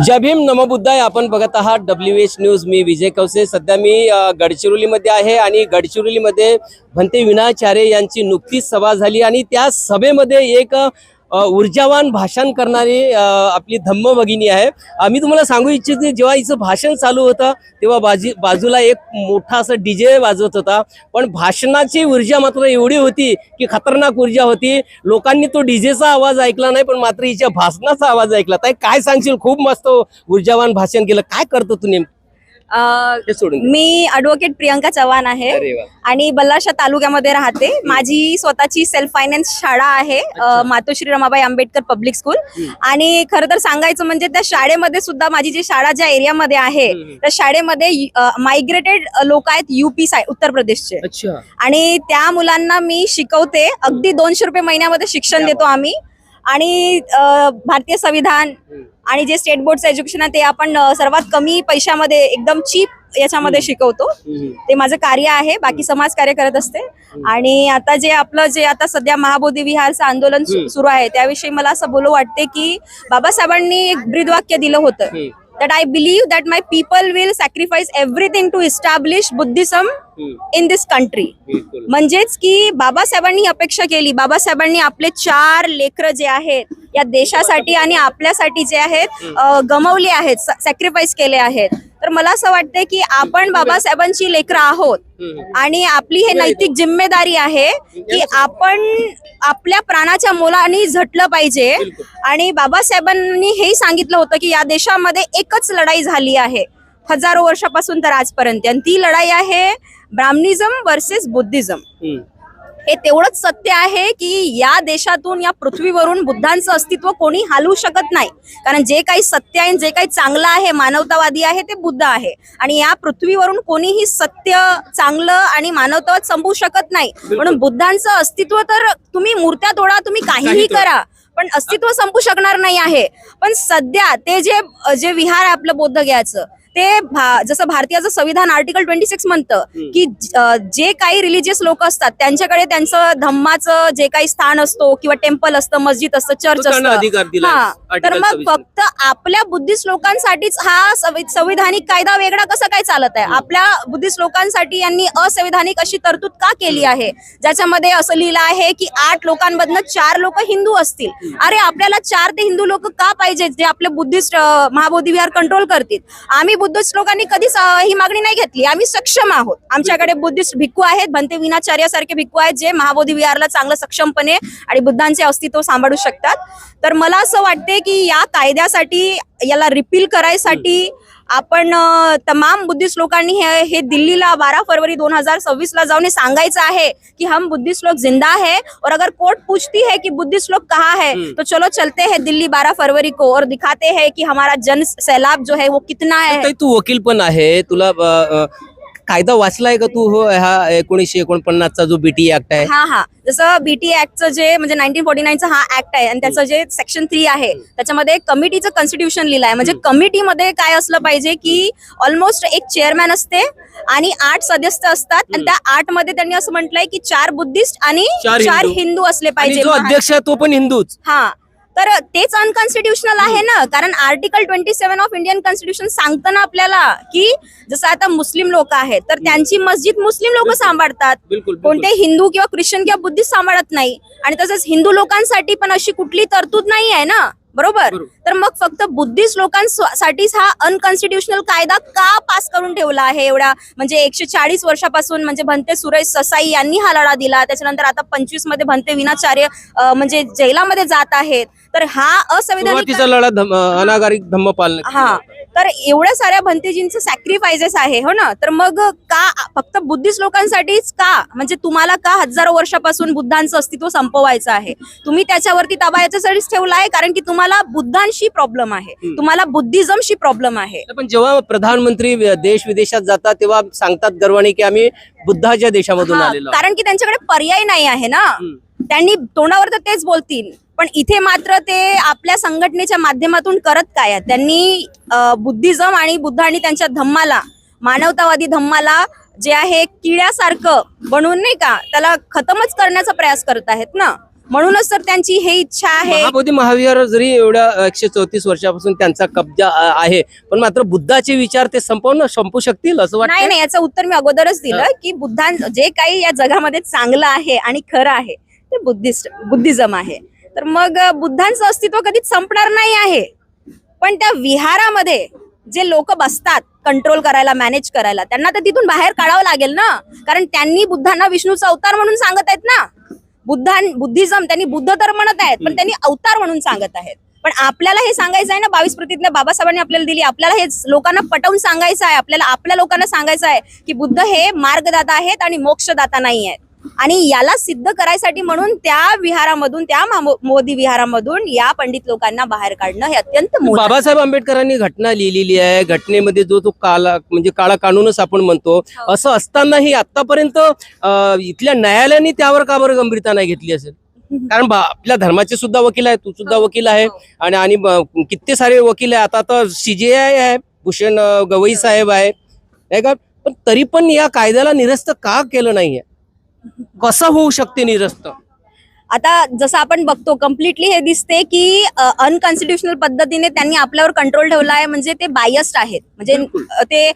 जय भीम नमबुद्धाय आपण बघत आहात डब्ल्यू एच न्यूज मी विजय कवसे सध्या मी गडचिरोलीमध्ये आहे आणि गडचिरोलीमध्ये भंते विनाचार्य यांची नुकतीच सभा झाली आणि त्या सभेमध्ये एक ऊर्जावान भाषण करणारी आपली धम्म भगिनी आहे. मी तुम्हाला सांगू इच्छिते जेव्हा हिचं भाषण चालू होतं तेव्हा बाजी बाजूला एक मोठा असं डीजे वाजवत होता. पण भाषणाची ऊर्जा मात्र एवढी होती की खतरनाक ऊर्जा होती. लोकांनी तो डीजेचा आवाज ऐकला नाही पण मात्र हिच्या भाषणाचा आवाज ऐकला. काय सांगशील? खूप मस्त ऊर्जावान भाषण केलं. काय करतो तू नेमकं? मी ॲडव्होकेट प्रियंका चव्हाण आहे आणि बल्लारशा तालुक्यामध्ये राहते. माझी स्वतःची सेल्फ फायनान्स शाळा आहे मातोश्री रमाबाई आंबेडकर पब्लिक स्कूल. आणि खरं तर सांगायचं म्हणजे त्या शाळेमध्ये सुद्धा माझी जी शाळा ज्या एरियामध्ये आहे. त्या शाळेमध्ये मायग्रेटेड लोक आहेत युपी साय उत्तर प्रदेशचे. आणि त्या मुलांना मी शिकवते. अगदी दोनशे रुपये महिन्यामध्ये शिक्षण देतो आम्ही. आणि भारतीय संविधान. आणि जे स्टेट बोर्डचं एज्युकेशन आहे ते आपण सर्वात कमी पैशामध्ये एकदम चीप याच्यामध्ये शिकवतो. ते माझं कार्य आहे बाकी समाज कार्य करत असते. आणि आता जे आपलं जे आता सध्या महाबोधी विहारचं आंदोलन. सुरू आहे त्याविषयी मला असं बोलू वाटते की बाबासाहेबांनी एक ब्रीदवाक्य दिलं होतं. I believe that my people will sacrifice everything to establish Buddhism hmm. In this country म्हणजेच की बाबासाहेबांनी अपेक्षा केली. बाबासाहेबांनी आपले चार लेकर जे आहेत या देशासाठी आणि आपल्यासाठी जे आहेत अ, गमवले आहेत सॅक्रिफाईस केले आहेत. तर मला असं वाटतं की आपण बाबासाहेबांची लेकरं आहोत. आणि आपली हे नैतिक जिम्मेदारी आहे की आपण आपल्या प्राणाच्या मोलाने झटलं पाहिजे. आणि बाबासाहेबांनी हेही सांगितलं होतं की या देशामध्ये एकच लढाई झाली आहे. हजारो वर्षापासून तर आजपर्यंत. आणि ती लढाई आहे ब्राह्मणिझम वर्सेस बुद्धिझम. हे तेवढंच सत्य आहे की या देशातून या पृथ्वीवरून बुद्धांचं अस्तित्व कोणी हलवू शकत नाही. कारण जे काही सत्य आहे जे काही चांगलं आहे मानवतावादी आहे ते बुद्ध आहे. आणि या पृथ्वीवरून कोणीही सत्य चांगलं आणि मानवतावाद संपवू शकत नाही. म्हणून बुद्धांचं अस्तित्व तर तुम्ही मूर्त्या तोडा तुम्ही काही काहीही. करा. पण अस्तित्व संपू शकणार नाही आहे. पण सध्या ते जे जे विहार आहे आपलं बौद्ध घ्यायचं ते भा- जसं भारतीयाचं संविधान आर्टिकल ट्वेंटी सिक्स म्हणतं. की ज- काही रिलिजियस लोक असतात त्यांच्याकडे त्यांचं धम्माचं जे काही स्थान असतो किंवा टेम्पल असतं मस्जिद असतं चर्च असतं. हा. तर मग 26. फक्त आपल्या बुद्धिस्ट लोकांसाठीच हा संवि- संविधानिक कायदा वेगळा कसा काय चालत आहे? आपल्या बुद्धिस्ट लोकांसाठी यांनी असंविधानिक अशी तरतूद का केली आहे? ज्याच्यामध्ये असं लिहिलं आहे की आठ लोकांमधनं चार लोक हिंदू असतील. अरे आपल्याला चार ते हिंदू लोक का पाहिजेत जे आपले बुद्धिस्ट महाबोधी विहार कंट्रोल करतील? आम्ही बुद्धिस्ट लोकांनी कधीच ही मागणी नाही घेतली. आम्ही सक्षम आहोत. आमच्याकडे बुद्धिस्ट भिक्खू आहेत भंते विनाचार्य सारखे भिक्खू आहेत जे महाबोधी विहारला चांगलं सक्षमपणे आणि बुद्धांचे अस्तित्व सांभाळू शकतात. तर मला असं वाटते की या कायद्यासाठी याला रिपील करायसाठी आपण तमाम बुद्धिस्ट लोकांनी हे हे दिल्लीला बारा फरवरी दोन हजार सव्वीस ला जाऊन सांगायचं आहे की हम बुद्धिस्ट लोग जिंदा है और अगर कोर्ट पूछती है कि बुद्धिस्ट लोग कहाँ है. तो चलो चलते हैं दिल्ली बारह फरवरी को और दिखाते हैं कि हमारा जन सैलाब जो है वो कितना है तू वकील पण आहे तुला कायदा वाचलाय का तू? हो हा एकोणीसशे एकोणपन्नासचा जो बीटी ऍक्ट आहे. हा हा. जसं बीटी ऍक्टचं जे म्हणजे नाईन्टीन फोर्टी नाईनचा हा ऍक्ट आहे आणि त्याचं जे सेक्शन थ्री आहे त्याच्यामध्ये कमिटीचं कॉन्स्टिट्यूशन लिहिलं आहे म्हणजे कमिटीमध्ये काय असलं पाहिजे की ऑलमोस्ट एक चेअरमॅन असते आणि आठ सदस्य असतात आणि त्या आठमध्ये त्यांनी असं म्हटलंय की चार बुद्धिस्ट आणि चार चार हिंदू. हिंदू असले आणि पाहिजे जो अध्यक्ष आहे तो पण हिंदूच. हा. तर तेच अनकॉन्स्टिट्युशनल आहे ना. कारण article twenty seven of Indian constitution सांगतं ना आपल्याला की जसं आता मुस्लिम लोक आहेत तर त्यांची मस्जिद मुस्लिम लोक सांभाळतात. बिलकुल कोणते हिंदू किंवा ख्रिश्चन किंवा बुद्धिस्ट सांभाळत नाही. आणि तसंच हिंदू लोकांसाठी पण अशी कुठली तरतूद नाही आहे ना. बरोबर. तर मग फक्त बुद्धिस्ट लोकांसाठीच हा अनकॉन्स्टिट्युशनल कायदा का पास करून ठेवला आहे एवढा? म्हणजे एकशे चाळीस वर्षापासून म्हणजे भंते सुरेश ससाई यांनी हा लढा दिला. त्याच्यानंतर आता पंचवीसमध्ये भंते विनाचार्य म्हणजे जैलामध्ये जात आहेत. तर हा असंविधानिक लढा अनागारिक धम्मपाल हा. तर एवढ्या साऱ्या भंतेजींचं सॅक्रिफायसेस आहे हो ना? तर मग का फक्त बुद्धिस्ट लोकांसाठीच का? म्हणजे तुम्हाला का हजारो वर्षापासून बुद्धांचं अस्तित्व संपवायचं आहे? तुम्ही त्याच्यावरती ताबा याच्यासाठीच ठेवला आहे कारण की तुम्हाला बुद्धांशी प्रॉब्लेम आहे. तुम्हाला बुद्धिझमशी प्रॉब्लेम आहे. पण जेव्हा प्रधानमंत्री देश विदेशात जातात तेव्हा सांगतात गर्वाने की आम्ही बुद्धाच्या देशामधून. कारण की त्यांच्याकडे पर्याय नाही आहे ना. त्यांनी तोंडावर तर तेच बोलतील. पण इथे मात्र ते आपल्या संघटनेच्या माध्यमातून करत काय? त्यांनी बुद्धिझम आणि बुद्ध आणि त्यांच्या धम्माला मानवतावादी धम्माला जे आहे किड्यासारखं बनवून नाही का त्याला खतमच करण्याचा प्रयास करत आहेत ना? म्हणूनच तर त्यांची हे इच्छा आहे. महाविहार जरी एवढ्या एकशे चौतीस वर्षापासून त्यांचा कब्जा आहे पण मात्र बुद्धाचे विचार ते संपवून संपू शकतील असं नाही नाही याचं उत्तर मी अगोदरच दिलं की बुद्धां जे काही या जगामध्ये चांगलं आहे आणि खरं आहे ते बुद्धिस्ट बुद्धिझम आहे. तर मग बुद्धांचं अस्तित्व कधीच संपणार नाही आहे. पण त्या विहारामध्ये जे लोक बसतात कंट्रोल करायला मॅनेज करायला त्यांना तर तिथून बाहेर काढावं लागेल ना? कारण त्यांनी बुद्धांना विष्णूचा अवतार म्हणून सांगत आहेत ना? बुद्धां बुद्धिझम त्यांनी बुद्ध तर म्हणत आहेत पण त्यांनी अवतार म्हणून सांगत आहेत. पण आपल्याला हे सांगायचं आहे ना बावीस प्रतिज्ञा बाबासाहेबांनी आपल्याला दिली आपल्याला हे लोकांना पटवून सांगायचं आहे आपल्याला आपल्या लोकांना सांगायचं आहे की बुद्ध हे मार्गदाता आहेत आणि मोक्षदाता नाही आहेत. आणि याला सिद्ध करायसाठी म्हणून त्या विहारामधून त्या मोदी विहारामधून या पंडित लोकांना बाहेर काढणं हे अत्यंत. बाबासाहेब आंबेडकरांनी घटना लिहिलेली आहे. घटनेमध्ये जो तो काला म्हणजे काळा कानूनच आपण म्हणतो. हो. असं असतानाही आतापर्यंत इथल्या न्यायालयाने त्यावर का बरं गंभीरता नाही घेतली असेल? कारण आपल्या धर्माचे सुद्धा वकील आहे तू सुद्धा हो, वकील आहे. हो. आणि आणि किती सारे वकील आहे आता तर सीजीआय आहे भूषण गवई साहेब आहे. नाही का? पण तरी पण या कायद्याला निरस्त का केलं नाहीये? कसं होऊ शकते निरस्त? आता जसं आपण बघतो कम्प्लिटली हे दिसते की अनकॉन्स्टिट्युशनल पद्धतीने त्यांनी आपल्यावर कंट्रोल ठेवला आहे म्हणजे ते बायस्ड आहेत. म्हणजे ते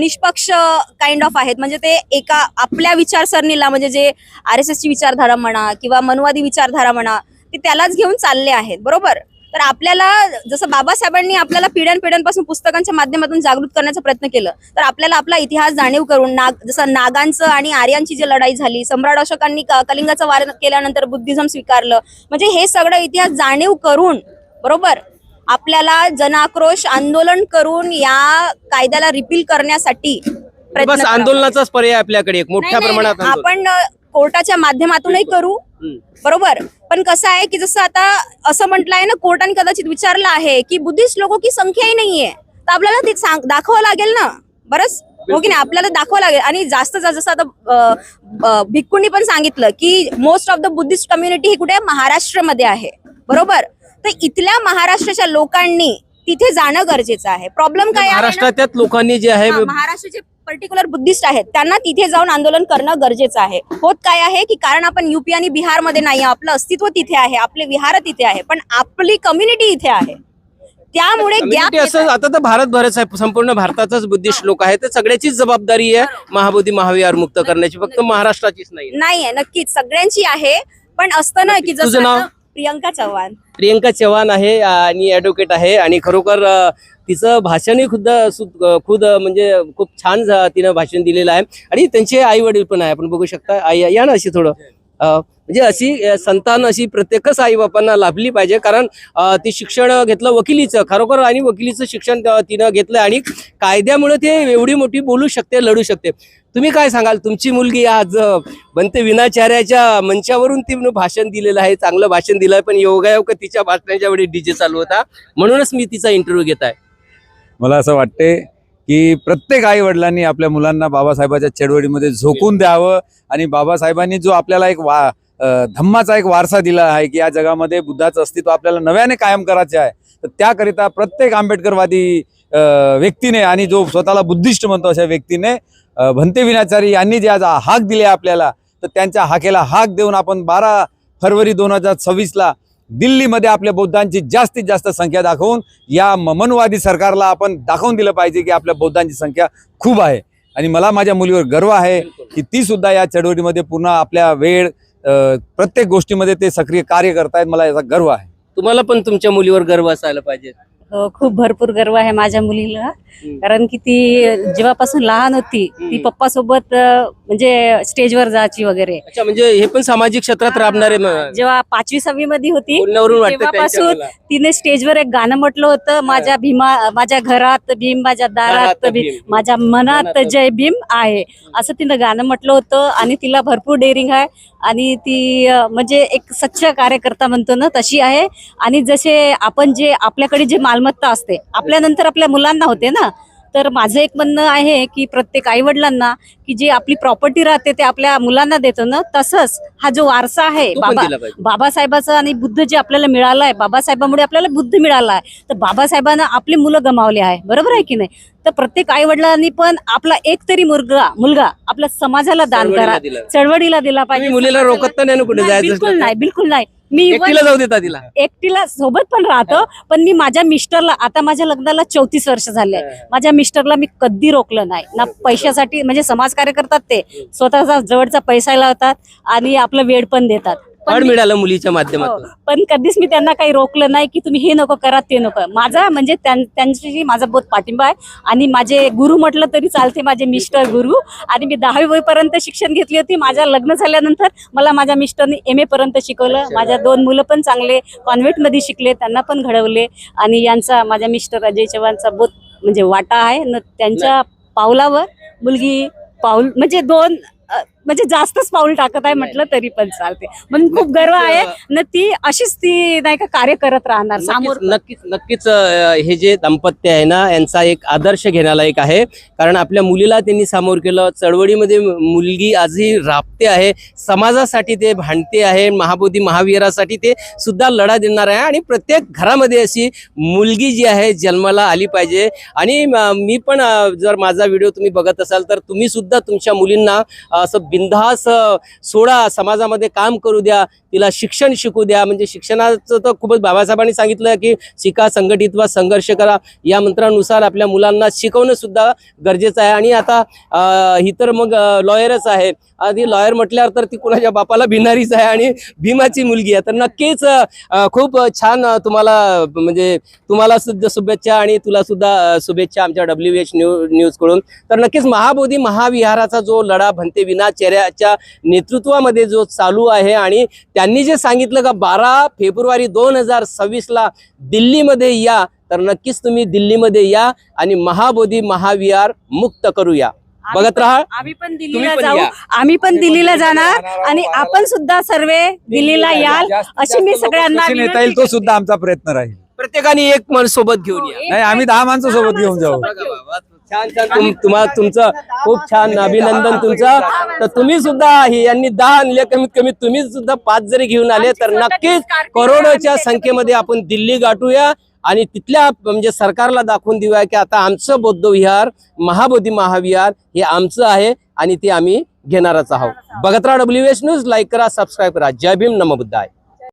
निष्पक्ष काइंड ऑफ आहेत. म्हणजे ते एका आपल्या विचारसरणीला म्हणजे जे आर एस एसची विचारधारा म्हणा किंवा मनवादी विचारधारा म्हणा ते त्यालाच घेऊन चालले आहेत. बरोबर? तर आपल्याला जसं बाबासाहेबांनी आपल्याला पिढ्यानपिढ्यांपासून पुस्तकांच्या माध्यमातून जागृत करण्याचा प्रयत्न केलं तर आपल्याला आपला इतिहास जाणीव करून नाग जसं नागांचं आणि आर्यांची जी लढाई झाली सम्राट अशोकांनी कलिंगाचं वार केल्यानंतर बुद्धिझम स्वीकारलं म्हणजे हे सगळं इतिहास जाणीव करून बरोबर आपल्याला जनआक्रोश आंदोलन करून या कायद्याला रिपील करण्यासाठी बस. आंदोलनाचाच पर्याय आपल्याकडे एक मोठ्या प्रमाणात. आपण कोर्टाच्या माध्यमातूनही करू. बरोबर. पण कसं आहे की जसं आता असं म्हटलं आहे ना कोर्टाने कदाचित विचारलं आहे की बुद्धिस्ट लोगों की संख्याही नाहीये. तर आपल्याला ते दाखवावं लागेल ना. बरंच? हो की नाही? आपल्याला दाखवावं लागेल. आणि जास्त जास्त जसं आता भिक्खूंनी पण सांगितलं की most of the Buddhist community ही कुठे? आहे? महाराष्ट्रामध्ये आहे. बरोबर? तर इथल्या महाराष्ट्राच्या लोकांनी तिथे जाणं गरजेचं आहे. प्रॉब्लेम काय? महाराष्ट्राच्या लोकांनी जे आहे महाराष्ट्राचे पर्टिक्युलर बुद्धिस्ट आहेत त्यांना तिथे जाऊन आंदोलन करणं गरजेचं आहे. होत काय आहे की कारण आपण युपी आणि बिहारमध्ये नाही आपलं अस्तित्व तिथे आहे आपले विहार तिथे आहे पण आपली कम्युनिटी इथे आहे. त्यामुळे गॅप असं आता तर भारतभरच आहे संपूर्ण भारताचाच बुद्धिस्ट लोक आहे तर सगळ्याचीच जबाबदारी आहे महाबोधी महाविहार मुक्त करण्याची फक्त महाराष्ट्राचीच नाही नाही आहे नक्कीच सगळ्यांची आहे पण असतं ना की जसं प्रियंका चव्हाण. प्रियंका चव्हाण आहे आणि ऍडव्होकेट आहे आणि खरोखर तिचं भाषणही खुद्द सु- खुद म्हणजे खूप छान तिनं भाषण दिलेलं आहे. आणि त्यांचे आई वडील पण आहे. आपण बघू शकता. आई या ना अशी थोडं. म्हणजे अशी संतान अशी प्रत्येकच आई बापांना लाभली पाहिजे. कारण ती शिक्षण घेतलं वकिलीचं. खरोखर आणि वकिलीचं शिक्षण तिनं घेतलं आणि कायद्यामुळे ते एवढी मोठी बोलू शकते लढू शकते. तुम्ही काय सांगाल? तुमची मुलगी आज बनते विनाचार्याच्या मंचावरून तिनं भाषण दिलेलं आहे. चांगलं भाषण दिलं आहे पण योगायोग तिच्या भाषणाच्या वेळी डीजे चालू होता. म्हणूनच मी तिचा इंटरव्ह्यू घेत आहे. मला असं वाटते की प्रत्येक आई वडिलांनी आपल्या मुलांना बाबासाहेबाच्या चळवळीमध्ये झोकून द्यावं आणि बाबासाहेबांनी जो आपल्याला एक वा धम्माचा एक वारसा दिला आहे की या जगामध्ये बुद्धाचं अस्तित्व आपल्याला नव्याने कायम करायचे आहे तर त्याकरिता प्रत्येक आंबेडकरवादी व्यक्तीने आणि जो स्वतःला बुद्धिस्ट म्हणतो अशा व्यक्तीने भंते विनाचारी यांनी जे आज हाक दिले आपल्याला तर त्यांच्या हाकेला हाक देऊन आपण बारा फरवरी दोन हजार सव्वीसला दिल्लीमध्ये आपल्या बौद्धांची जास्तीत जास्त संख्या दाखवून या ममनवादी मनवादी सरकारला आपण दाखवून दिलं पाहिजे की आपल्या बौद्धांची संख्या खूप आहे. आणि मला माझ्या मुलीवर गर्व आहे की ती सुद्धा या चळवळीमध्ये पूर्ण आपल्या वेळ प्रत्येक गोष्टीमध्ये ते सक्रिय कार्य करतायत. मला याचा गर्व आहे. तुम्हाला पण तुमच्या मुलीवर गर्व असायला पाहिजे. खूप भरपूर गर्व आहे माझ्या मुलीला. कारण की ती जेव्हापासून लहान होती ती. पप्पा सोबत म्हणजे स्टेजवर जायची वगैरे. अच्छा म्हणजे हे पण सामाजिक क्षेत्रात राबणारे जेव्हा पाचवी सहावी मध्ये होती तेव्हापासून मुला. तिने स्टेजवर एक गाणं म्हटलं होतं माझ्या भीमा माझ्या घरात भीम माझ्या दारात भीम. माझ्या मनात जय भीम आहे. असं तिनं गाणं म्हटलं होतं आणि तिला भरपूर डेअरिंग आहे. आणि ती म्हणजे एक सच्च कार्यकर्ता म्हणतो ना तशी आहे. आणि जसे आपण जे आपल्याकडे जे मालमत्ता असते. आपल्यानंतर आपल्या मुलांना होते ना. तर माझं एक म्हणणं आहे की प्रत्येक आई वडिलांना की जी आपली प्रॉपर्टी राहते ते आपल्या मुलांना देतो ना तसंच हा जो वारसा आहे बाबा. बाबासाहेबाचं आणि बुद्ध जे आपल्याला मिळालं आहे बाबासाहेबांमुळे आपल्याला बुद्ध मिळाला आहे तर बाबासाहेबांना आपली मुलं गमावली आहे. बरोबर आहे की नाही? तर प्रत्येक आई वडिलांनी पण आपला एक तरी मुलगा मुलगा आपल्या समाजाला दान करा. चळवळीला दिला पाहिजे. मुलीला रोखत नाही बिलकुल? नाही बिलकुल नाही. मी एकटीला जाऊ देता तिला. एकटीला सोबत पण राहतो पण मी माझ्या मिस्टरला आता माझ्या लग्नाला चौतीस वर्ष झाले. माझ्या मिस्टरला मी कधी रोखलं नाही. ना पैशासाठी म्हणजे समाजकार्य करतात ते. स्वतःचा जवळचा पैसा लावतात आणि आपलं वेळ पण देतात. पण मिळालं मुलीच्या हो, माध्यमातून पण कधीच मी त्यांना काही रोखलं नाही की तुम्ही हे नको करा ते नको. माझा म्हणजे त्यां- त्यांच्याशी माझा बहुत पाठिंबा आहे आणि माझे गुरु म्हटलं तरी चालते माझे मिस्टर गुरु. आणि मी दहावी पर्यंत शिक्षण घेतली होती. माझ्या लग्न झाल्यानंतर मला माझ्या मिस्टरने एम ए पर्यंत शिकवलं. माझ्या दोन मुलं पण चांगले कॉन्व्हेंटमध्ये शिकले त्यांना पण घडवले. आणि यांचा माझ्या मिस्टर अजय चव्हाणचा बहुत म्हणजे वाटा आहे. न त्यांच्या पावलावर मुलगी पाऊल म्हणजे दोन म्हणजे जास्तच पाऊल टाकत आहे म्हटलं तरी पण चालते. म्हणून खूप गर्व आहे न ती अशीच ती नाही का कार्य करत राहणार समोर नक्कीच नक्कीच हे जे दाम्पत्य आहे ना यांचा एक आदर्श घेण्यालायक आहे. कारण आपल्या मुलीला त्यांनी सामोर केलं चळवळीमध्ये मुलगी आजही राबते आहे समाजासाठी ते भांडते आहे महाबोधी महावीरासाठी ते सुद्धा लढा देणार आहे. आणि प्रत्येक घरामध्ये अशी मुलगी जी आहे जन्माला आली पाहिजे. आणि म- पण जर माझा व्हिडिओ तुम्ही बघत असाल तर तुम्ही सुद्धा तुमच्या मुलींना असं बिनधास सोडा समाजामध्ये काम करू द्या तिला शिक्षण शिकू द्या. म्हणजे शिक्षणाचं तर खूपच बाबासाहेबांनी सांगितलं की शिका संघटित वा संघर्ष करा. या मंत्रानुसार आपल्या मुलांना शिकवणं सुद्धा गरजेचं आहे. आणि आता ही तर मग लॉयरच आहे. आधी लॉयर म्हटल्यावर तर ती कुणाच्या बापाला भिनारीच आहे आणि भीमाची मुलगी आहे. तर नक्कीच खूप छान तुम्हाला म्हणजे तुम्हाला सुद्धा शुभेच्छा आणि तुला सुद्धा शुभेच्छा आमच्या डब्ल्यू एच न्यू न्यूजकडून. तर नक्कीच महाबोधी महाविहाराचा जो लढा भंते विनाचेऱ्याच्या नेतृत्वामध्ये जो चालू आहे आणि त्यांनी जे सांगितलं का बारा फेब्रुवारी दोन हजार सव्वीसला दिल्लीमध्ये या तर नक्कीच तुम्ही दिल्लीमध्ये या आणि महाबोधी महाविहार मुक्त करूया. बघत राहा. आम्ही पण दिल्लीला जाऊ. आम्ही पण दिल्लीला जाणार आणि आपण सुद्धा सर्व दिल्लीला याल. अशी मी सगळ्यांना नेता येईल तो सुद्धा आमचा प्रयत्न राहील. प्रत्येकाने एक मन सोबत घेऊन या. नाही आम्ही दहा माणसं सोबत घेऊन जाऊ. छान छान. तुम तुम्हा तुमचं खूप छान अभिनंदन तुमचं. तर तुम्ही सुद्धा हे यांनी दहा आणले कमीत कमी. तुम्ही सुद्धा पाच जरी घेऊन आले तर नक्कीच करोडोच्या संख्येमध्ये आपण दिल्ली गाठूया. आणि तिथल्या म्हणजे सरकारला दाखवून देऊया की आता आमचं बौद्ध विहार महाबोधी महाविहार हे आमचं आहे आणि ते आम्ही घेणारच आहोत. बघत राहा डब्ल्यू एस न्यूज लाईक करा सबस्क्राईब करा. जय भीम नम बुद्धाय.